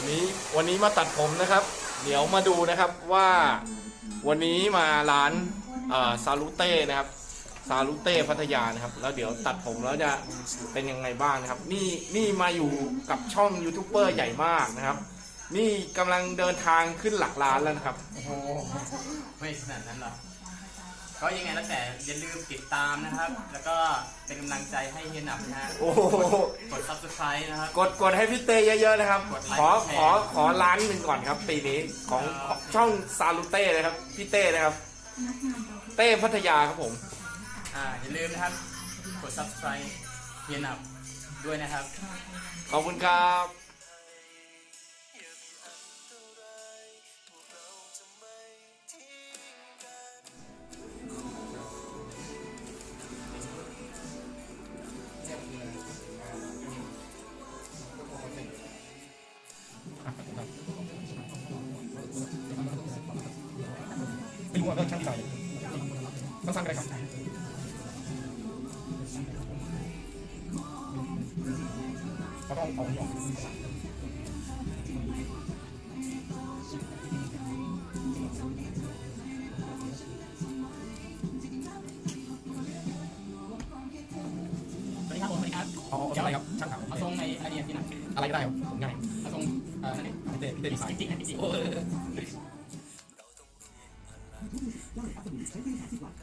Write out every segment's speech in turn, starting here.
วันนี้วันนี้มาตัดผมนะครับ เดี๋ยวมาดูนะครับว่าวันนี้มาร้านซาลูเต้นะครับซาลูเต้พัทยานะครับ แล้วเดี๋ยวตัดผมแล้วจะเป็นยังไงบ้างนะครับ นี่นี่มาอยู่กับช่องยูทูบเบอร์ใหญ่มากนะครับ นี่กำลังเดินทางขึ้นหลักล้านแล้วนะครับ โอ้โหไม่ขนาดนั้นหรอก ก็ยังไงแล้วแต่อย่าลืมติดตามนะครับ แล้วก็เป็นกำลังใจให้เฮียหนับนะฮะโอ้โหกด subscribe นะครับ กดกดให้พี่เต้เยอะๆนะครับกดไลค์ขอกดแชร์ขอขอล้านหนึ่งก่อนครับปีนี้ของของช่องซาลูเต้นะครับพี่เต้นะครับ เต้พัทยาครับผม อ่าอย่าลืมนะครับ กด subscribe เฮียหนับด้วยนะครับ ขอบคุณครับ ต้องสร้างอะไรครับเราต้องเอาหยอกสวัสดีครับผมสวัสดีครับเอาเอาอะไรครับช่างถามเอาทรงในไอเดียที่หนับอะไรก็ได้ครับผมง่ายเอาทรงเอ่อนั่นเองพี่เต้พี่เต้ดีไซน์ จริงๆนะจริงโ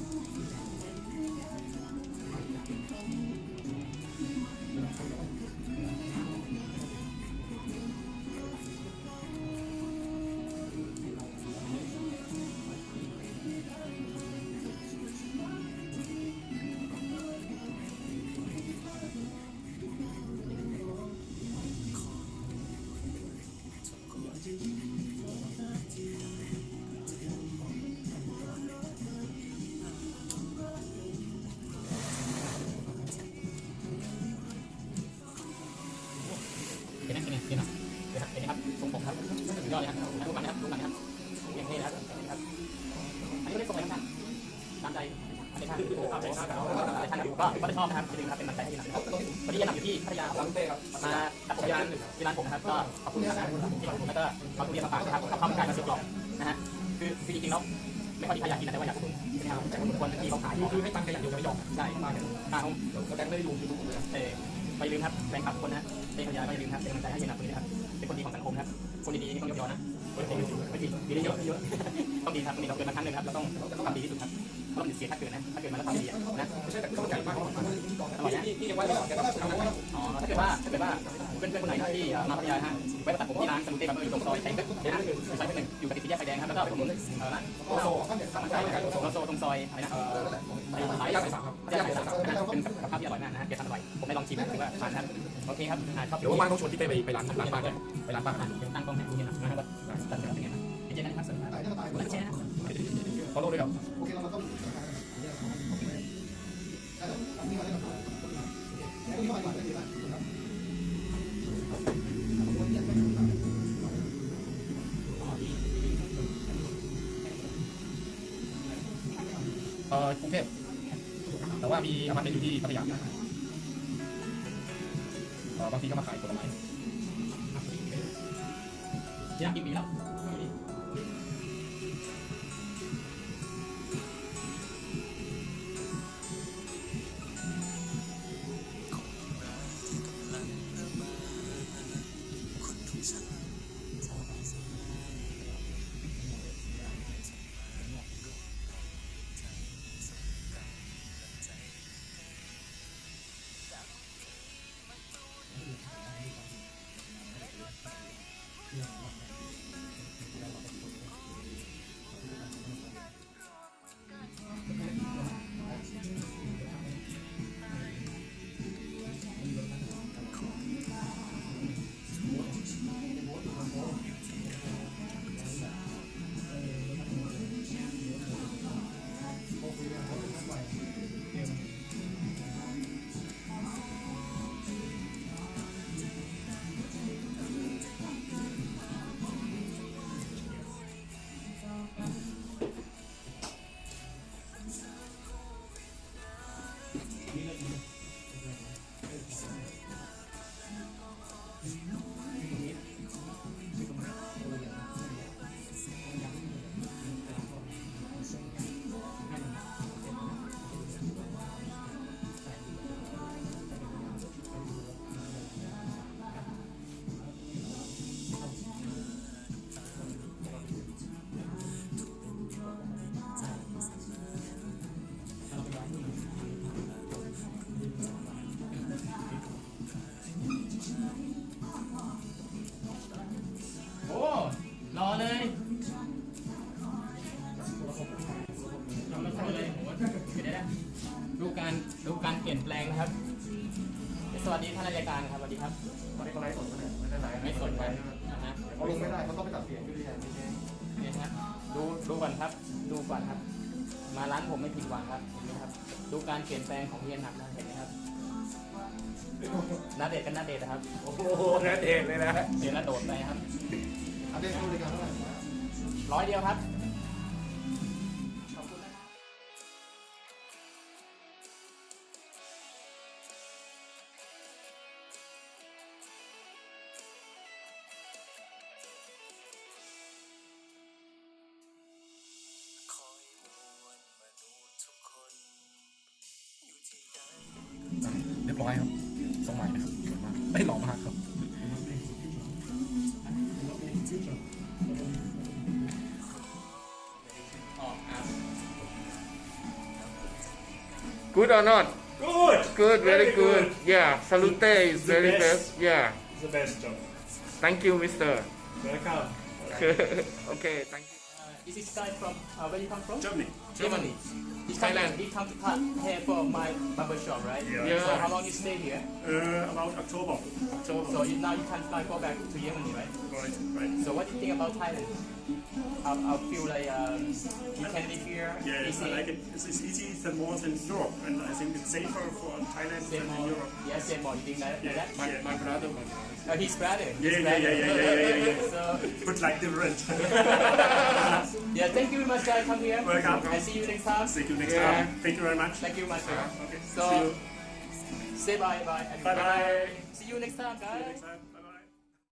อ้ย อันนี้ท่านช่านอะไรท่ก็ก็ได้ชอบนะครับอย่าลืมครับเป็นกำลังใจให้เฮียหนับนะครับวันนี้เฮียหนับอยู่ที่พัทยาซาลูเต้ครับมาตัดผมที่ร้านผมครับก็ขอบคุณนะครับที่ขอบคุณแล้วก็ขอบคุณเรียนมาฝากนะครับขอบคุณการมาซื้อกล่องนะฮะคือคือจริงๆแล้วไม่ค่อยมีใครอยากกินแต่ว่าอยากคุณใช่ไหมครับแต่คนที่เขาขายคือให้ตังค์แกอย่างเดียวจะไม่ยอมใช่มาทางแล้วแกไม่ได้ดูยูทูบเลยเออไปลืมครับแฟนคลับคนนะเป็นพยาก็อย่าลืมครับเป็นกำลังใจให้เฮียหนักคนนี้ครับเป็นคนดีของสังคมครับคนดีๆนี่ต้องยกย่อนะคนดีๆไม่ดีดีได้เยอะเยอะต้องดีครับต้องดีเราเกิดมาครั้งหนึ่งครับเราต้องทำดีที่สุดครับ เพราะมันเสียถ้าเกิดนะถ้าเกิดมาแล้วทำดีนะไม่ใช่แต่ต้องใหญ่มากเขามาที่ก่อนอร่อยนะนี่นี่ยังว่าไม่หลับแกต้องทำอะไรอ๋อถ้าเกิดว่าถ้าเกิดว่าเพื่อนเพื่อนคนไหนที่มาพัทยาฮะไว้ตัดผมที่ร้านสมุทรเต้บัมเบอร์อยู่ตรงซอยใช้ก็นะฮะซอยหนึ่งอยู่กับติดสี่แยกไฟแดงครับแล้วก็ผมเออร้านโอ้โหข้าวเหนียวข้าวมันไก่ใช่ไก่โอ้โหโลโซตรงซอยอะไรนะเออไอ้สายย่างไก่สามครับย่างไก่สามนะเป็นกับข้าวที่อร่อยมากนะฮะเดี๋ยวทำอร่อยผมได้ลองชิมถือว่าผ่านครับโอเคครับอ่าชอบเดี๋ยวว่างๆต้องชวนพี่เต้ไปไปร้านร้านป้าแกไปร้านป้าอะเดี๋ยวตั้งกล้องให้ดูเนี่ยนะครับว่าตัดเสร็จแล้วเป็นไงบ้างเจอกันนะครับสวัสดีครับ แล้วแชร์นะฟอลโล่ด้วยครับโอเคเราต้องอันนี้มาได้ก่อนอันนี้มาก่อนได้ดีป่ะเอ่อกรุงเทพแต่ว่ามีอพาร์ตเมนต์อยู่ที่พัทยาเอ่อบางทีก็มาขายผลไม้ที่นั่งกินปีแล้ว รายการครับวัสดีครับตอนนี้เขาไลฟ์สดเนี่ยไม่ได้ไลฟ์ไม่สนใจนะฮะเขาลงไม่ได้เขาต้องไปตัดเสียงอยู่ดีแทนไม่ใช่เนี่ยฮะดูดูก่อนครับ ดูก่อนครับ มาร้านผมไม่ผิดหวังครับเห็นไหมครับ ดูการเปลี่ยนแปลงของเฮียนหักนะเห็นไหมครับนาเดชน์กันนาเดชน์นะครับ โอ้โหนั่นเองเลยนะเดี๋ยวนาโดดไปครับอันนี้เขาบริการเท่าไหร่ร้อยเดียวครับ ทรงใหม่นะครับสวยมากไม่หล่อมากครับ ออกครับ good or not Good. good very good good. yeah salute is The very best. best yeah It's the best job. thank you mister Welcome. okay thank you Uh, is this guy from uh, where you come from? Germany. Germany. He come, Thailand. he come to cut hair for my barber shop, right? Yeah. Yeah. So how long you stay here? Uh, about October. October. So you, now you can fly go back to Germany, right? Right, right. So what do you think about Thailand? I, I feel like um, you can live here Yeah, easy. I like it. It's, it's easy than more than Europe, and I think it's safer for Thailand Same than in more, Europe. yeah, same more. You think that? Yeah, that? my, yeah. my brother my Uh, his brother. Yeah, his yeah, brother. yeah, yeah, yeah, yeah, yeah. so But like different. yeah, thank you very much, guys. Come here. Welcome. And see you next time. See you next Yeah. time. Thank you very much. Thank you, my friend. Okay. So See you. say bye, bye. Bye bye. See you next time, guys. Next time.